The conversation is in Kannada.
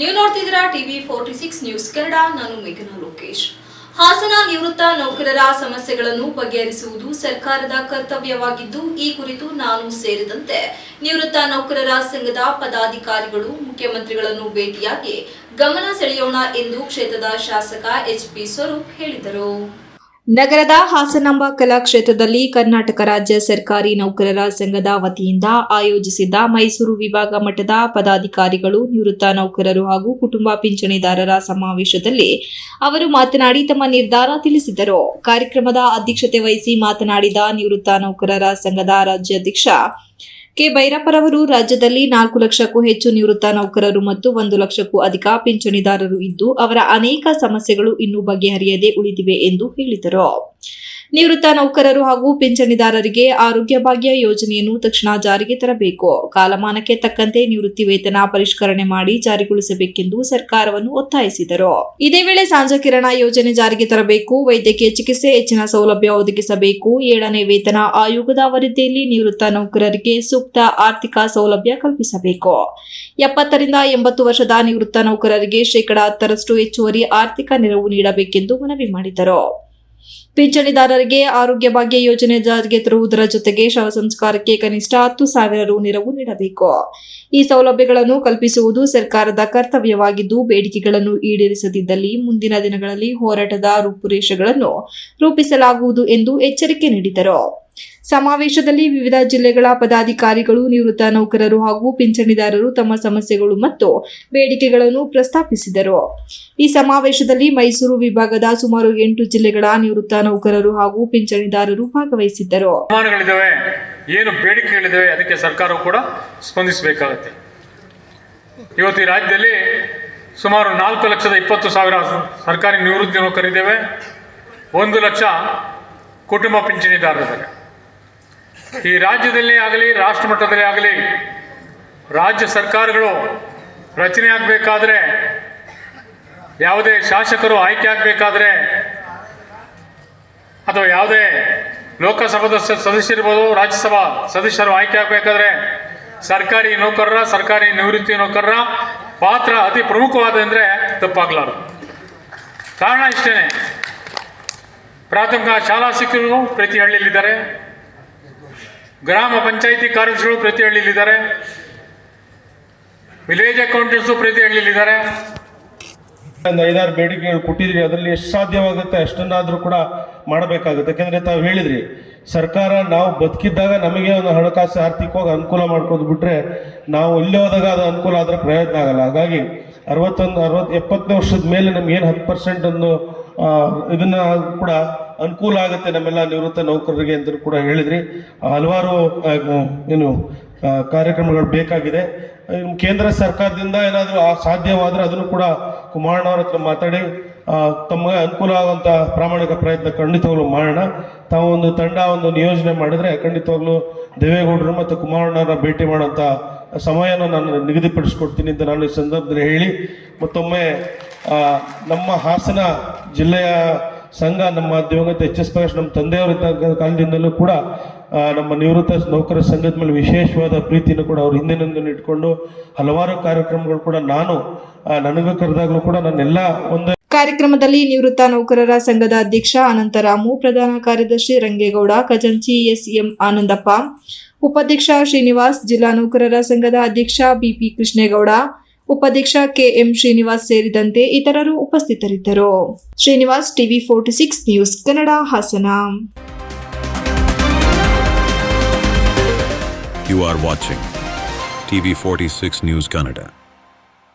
ನೀವು ನೋಡ್ತಿದ್ದೀರಾ TV forty six news Kannada. ನಾನು ಮೇಘನಾ ಲೋಕೇಶ್. ಹಾಸನ ನಿವೃತ್ತ ನೌಕರರ ಸಮಸ್ಯೆಗಳನ್ನು ಬಗೆಹರಿಸುವುದು ಸರ್ಕಾರದ ಕರ್ತವ್ಯವಾಗಿದ್ದು, ಈ ಕುರಿತು ನಾನು ಸೇರಿದಂತೆ ನಿವೃತ್ತ ನೌಕರರ ಸಂಘದ ಪದಾಧಿಕಾರಿಗಳು, ಮುಖ್ಯಮಂತ್ರಿಗಳನ್ನು ಭೇಟಿಯಾಗಿ ಗಮನ ಸೆಳೆಯೋಣ ಎಂದು ಕ್ಷೇತ್ರದ ಶಾಸಕ ಎಚ್ ಪಿ ಸ್ವರೂಪ್ ಹೇಳಿದರು. ನಗರದ ಹಾಸನಾಂಬ ಕಲಾಕ್ಷೇತ್ರದಲ್ಲಿ ಕರ್ನಾಟಕ ರಾಜ್ಯ ಸರ್ಕಾರಿ ನೌಕರರ ಸಂಘದ ವತಿಯಿಂದ ಆಯೋಜಿಸಿದ್ದ ಮೈಸೂರು ವಿಭಾಗ ಮಟ್ಟದ ಪದಾಧಿಕಾರಿಗಳು, ನಿವೃತ್ತ ನೌಕರರು ಹಾಗೂ ಕುಟುಂಬ ಪಿಂಚಣಿದಾರರ ಸಮಾವೇಶದಲ್ಲಿ ಅವರು ಮಾತನಾಡಿ ತಮ್ಮ ನಿರ್ಧಾರ ತಿಳಿಸಿದರು. ಕಾರ್ಯಕ್ರಮದ ಅಧ್ಯಕ್ಷತೆ ವಹಿಸಿ ಮಾತನಾಡಿದ ನಿವೃತ್ತ ನೌಕರರ ಸಂಘದ ರಾಜ್ಯಾಧ್ಯಕ್ಷ ಕೆ ಭೈರಪ್ಪರವರು ರಾಜ್ಯದಲ್ಲಿ ನಾಲ್ಕು ಲಕ್ಷಕ್ಕೂ ಹೆಚ್ಚು ನಿವೃತ್ತ ನೌಕರರು ಮತ್ತು ಒಂದು ಲಕ್ಷಕ್ಕೂ ಅಧಿಕ ಪಿಂಚಣಿದಾರರು ಇದ್ದು, ಅವರ ಅನೇಕ ಸಮಸ್ಯೆಗಳು ಇನ್ನೂ ಬಗೆಹರಿಯದೆ ಉಳಿದಿವೆ ಎಂದು ಹೇಳಿದರು. ನಿವೃತ್ತ ನೌಕರರು ಹಾಗೂ ಪಿಂಚಣಿದಾರರಿಗೆ ಆರೋಗ್ಯ ಭಾಗ್ಯ ಯೋಜನೆಯನ್ನು ತಕ್ಷಣ ಜಾರಿಗೆ ತರಬೇಕು. ಕಾಲಮಾನಕ್ಕೆ ತಕ್ಕಂತೆ ನಿವೃತ್ತಿ ವೇತನ ಪರಿಷ್ಕರಣೆ ಮಾಡಿ ಜಾರಿಗೊಳಿಸಬೇಕೆಂದು ಸರ್ಕಾರವನ್ನು ಒತ್ತಾಯಿಸಿದರು. ಇದೇ ವೇಳೆ ಸಾಂಜ ಕಿರಣ ಯೋಜನೆ ಜಾರಿಗೆ ತರಬೇಕು. ವೈದ್ಯಕೀಯ ಚಿಕಿತ್ಸೆ, ಹೆಚ್ಚಿನ ಸೌಲಭ್ಯ ಒದಗಿಸಬೇಕು. ಏಳನೇ ವೇತನ ಆಯೋಗದ ವರದಿಯಲ್ಲಿ ನಿವೃತ್ತ ನೌಕರರಿಗೆ ಸೂಕ್ತ ಆರ್ಥಿಕ ಸೌಲಭ್ಯ ಕಲ್ಪಿಸಬೇಕು. ಎಪ್ಪತ್ತರಿಂದ ಎಂಬತ್ತು ವರ್ಷದ ನಿವೃತ್ತ ನೌಕರರಿಗೆ ಶೇಕಡಾ ಹತ್ತರಷ್ಟು ಹೆಚ್ಚುವರಿ ಆರ್ಥಿಕ ನೆರವು ನೀಡಬೇಕೆಂದು ಮನವಿ ಮಾಡಿದರು. ಪಿಂಚಣಿದಾರರಿಗೆ ಆರೋಗ್ಯ ಭಾಗ್ಯ ಯೋಜನೆ ಜಾರಿಗೆ ತರುವುದರ ಜೊತೆಗೆ ಶವ ಸಂಸ್ಕಾರಕ್ಕೆ ಕನಿಷ್ಠ ಹತ್ತು ಸಾವಿರ ರು ನೆರವು ನೀಡಬೇಕು. ಈ ಸೌಲಭ್ಯಗಳನ್ನು ಕಲ್ಪಿಸುವುದು ಸರ್ಕಾರದ ಕರ್ತವ್ಯವಾಗಿದ್ದು, ಬೇಡಿಕೆಗಳನ್ನು ಈಡೇರಿಸದಿದ್ದಲ್ಲಿ ಮುಂದಿನ ದಿನಗಳಲ್ಲಿ ಹೋರಾಟದ ರೂಪುರೇಷೆಗಳನ್ನು ರೂಪಿಸಲಾಗುವುದು ಎಂದು ಎಚ್ಚರಿಕೆ ನೀಡಿದರು. ಸಮಾವೇಶದಲ್ಲಿ ವಿವಿಧ ಜಿಲ್ಲೆಗಳ ಪದಾಧಿಕಾರಿಗಳು, ನಿವೃತ್ತ ನೌಕರರು ಹಾಗೂ ಪಿಂಚಣಿದಾರರು ತಮ್ಮ ಸಮಸ್ಯೆಗಳು ಮತ್ತು ಬೇಡಿಕೆಗಳನ್ನು ಪ್ರಸ್ತಾಪಿಸಿದರು. ಈ ಸಮಾವೇಶದಲ್ಲಿ ಮೈಸೂರು ವಿಭಾಗದ ಸುಮಾರು ಎಂಟು ಜಿಲ್ಲೆಗಳ ನಿವೃತ್ತ ನೌಕರರು ಹಾಗೂ ಪಿಂಚಣಿದಾರರು ಭಾಗವಹಿಸಿದ್ದರು. ಏನು ಬೇಡಿಕೆಗಳಿದ್ದಾವೆ ಅದಕ್ಕೆ ಸರ್ಕಾರವು ಕೂಡ ಸ್ಪಂದಿಸಬೇಕಾಗುತ್ತೆ. ಇವತ್ತು ಈ ರಾಜ್ಯದಲ್ಲಿ ಸುಮಾರು ನಾಲ್ಕು ಲಕ್ಷದ ಇಪ್ಪತ್ತು ಸಾವಿರ ಸರ್ಕಾರಿ ನಿವೃತ್ತಿ ನೌಕರಿದ್ದೇವೆ ಒಂದು ಲಕ್ಷ ಕುಟುಂಬ ಪಿಂಚಣಿದಾರರಿದ್ದಾರೆ ಈ ರಾಜ್ಯದಲ್ಲಿ ಆಗಲಿ ರಾಷ್ಟ್ರ ಮಟ್ಟದಲ್ಲಿ ಆಗಲಿ, ರಾಜ್ಯ ಸರ್ಕಾರಗಳು ರಚನೆ ಆಗಬೇಕಾದ್ರೆ, ಯಾವುದೇ ಶಾಸಕರು ಆಯ್ಕೆ ಆಗಬೇಕಾದ್ರೆ, ಅಥವಾ ಯಾವುದೇ ಸದಸ್ಯ ಸದಸ್ಯರಿರ್ಬೋದು ರಾಜ್ಯಸಭಾ ಸದಸ್ಯರು ಆಯ್ಕೆ ಆಗಬೇಕಾದ್ರೆ, ಸರ್ಕಾರಿ ನೌಕರರ, ಸರ್ಕಾರಿ ನಿವೃತ್ತಿ ನೌಕರರ ಪಾತ್ರ ಅತಿ ಪ್ರಮುಖವಾದ ಅಂದರೆ ತಪ್ಪಾಗಲಾರದು. ಕಾರಣ ಇಷ್ಟೇ ಪ್ರಾಥಮಿಕ ಶಾಲಾ ಶಿಕ್ಷಕರು ಪ್ರತಿ ಹಳ್ಳಿಯಲ್ಲಿದ್ದಾರೆ. ಗ್ರಾಮ ಪಂಚಾಯಿತಿ ಕಾರ್ಯದರ್ಶಿಗಳು ಪ್ರತಿ ಹಳ್ಳಿಯಲ್ಲಿದ್ದಾರೆ. ವಿಲೇಜ್ ಅಕೌಂಟೆಂಟ್ಸು ಪ್ರತಿ ಹಳ್ಳಿಯಲ್ಲಿದ್ದಾರೆ. ಒಂದು ಐದಾರು ಬೇಡಿಕೆಗಳು ಕೊಟ್ಟಿದ್ರಿ ಅದರಲ್ಲಿ ಎಷ್ಟು ಸಾಧ್ಯವಾಗುತ್ತೆ ಅಷ್ಟನ್ನಾದರೂ ಕೂಡ ಮಾಡಬೇಕಾಗುತ್ತೆ. ಯಾಕೆಂದರೆ ತಾವು ಹೇಳಿದ್ರಿ, ಸರ್ಕಾರ ನಾವು ಬದುಕಿದ್ದಾಗ ನಮಗೆ ಒಂದು ಹಣಕಾಸು ಆರ್ಥಿಕವಾಗಿ ಅನುಕೂಲ ಮಾಡ್ಕೊಂಡು ಬಿಟ್ಟರೆ ನಾವು ಇಲ್ಲೇ ಹೋದಾಗ ಅದು ಅನುಕೂಲ ಆದರೆ ಪ್ರಯತ್ನ ಆಗಲ್ಲ. ಹಾಗಾಗಿ ಅರವತ್ತೊಂದು, ಅರವತ್ತು ಎಪ್ಪತ್ತನೇ ವರ್ಷದ ಮೇಲೆ ನಮಗೇನು ಹತ್ತು ಪರ್ಸೆಂಟ್ ಒಂದು ಇದನ್ನ ಕೂಡ ಅನುಕೂಲ ಆಗುತ್ತೆ ನಮ್ಮೆಲ್ಲ ನಿವೃತ್ತ ನೌಕರರಿಗೆ ಅಂತ ಕೂಡ ಹೇಳಿದ್ರಿ. ಹಲವಾರು ಏನು ಕಾರ್ಯಕ್ರಮಗಳು ಬೇಕಾಗಿದೆ. ಕೇಂದ್ರ ಸರ್ಕಾರದಿಂದ ಏನಾದರೂ ಸಾಧ್ಯವಾದರೆ ಅದನ್ನು ಕೂಡ ಕುಮಾರಣ್ಣವ್ರ ಹತ್ರ ಮಾತಾಡಿ ತಮಗೆ ಅನುಕೂಲ ಆಗುವಂಥ ಪ್ರಾಮಾಣಿಕ ಪ್ರಯತ್ನ ಖಂಡಿತವಾಗ್ಲೂ ಮಾಡೋಣ. ತಾವು ಒಂದು ತಂಡ, ಒಂದು ನಿಯೋಜನೆ ಮಾಡಿದರೆ ಖಂಡಿತವಾಗ್ಲೂ ದೇವೇಗೌಡರು ಮತ್ತು ಕುಮಾರಣ್ಣವ್ರನ್ನ ಭೇಟಿ ಮಾಡುವಂಥ ಸಮಯನ ನಾನು ನಿಗದಿಪಡಿಸ್ಕೊಡ್ತೀನಿ ಅಂತ ನಾನು ಈ ಸಂದರ್ಭದಲ್ಲಿ ಹೇಳಿ, ಮತ್ತೊಮ್ಮೆ ನಮ್ಮ ಹಾಸನ ಜಿಲ್ಲೆಯ ಸಂಘ ನಮ್ಮ ದಿವಂಗತ ಎಚ್ ಎಸ್ ಪ್ರಕಾಶ್ ನಮ್ಮ ತಂದೆಯವರ ಕಾಲದಿಂದಲೂ ಕೂಡ ನಮ್ಮ ನಿವೃತ್ತ ನೌಕರ ಸಂಘದ ಮೇಲೆ ವಿಶೇಷವಾದ ಪ್ರೀತಿಯನ್ನು ಕೂಡ ಅವ್ರು ಹಿಂದಿನಿಂದ ಇಟ್ಕೊಂಡು ಹಲವಾರು ಕಾರ್ಯಕ್ರಮಗಳು ಕೂಡ ನಾನು ನನಗೆ ಕರೆದಾಗಲೂ ಕೂಡ ನಾನೆಲ್ಲ ಒಂದು ಕಾರ್ಯಕ್ರಮದಲ್ಲಿ ನಿವೃತ್ತ ನೌಕರರ ಸಂಘದ ಅಧ್ಯಕ್ಷ ಅನಂತರಾಮು, ಪ್ರಧಾನ ಕಾರ್ಯದರ್ಶಿ ರಂಗೇಗೌಡ, ಖಜಾಂಚಿ ಎಸ್ಎಂ ಆನಂದಪ್ಪ, ಉಪಾಧ್ಯಕ್ಷ ಶ್ರೀನಿವಾಸ್, ಜಿಲ್ಲಾ ನೌಕರರ ಸಂಘದ ಅಧ್ಯಕ್ಷ ಬಿಪಿ ಕೃಷ್ಣೇಗೌಡ ಉಪಾಧ್ಯಕ್ಷ ಕೆಎಂ ಶ್ರೀನಿವಾಸ್ ಸೇರಿದಂತೆ ಇತರರು ಉಪಸ್ಥಿತರಿದ್ದರು Srinivas TV forty six news Kannada Hassan you You are watching TV46 News Kannada.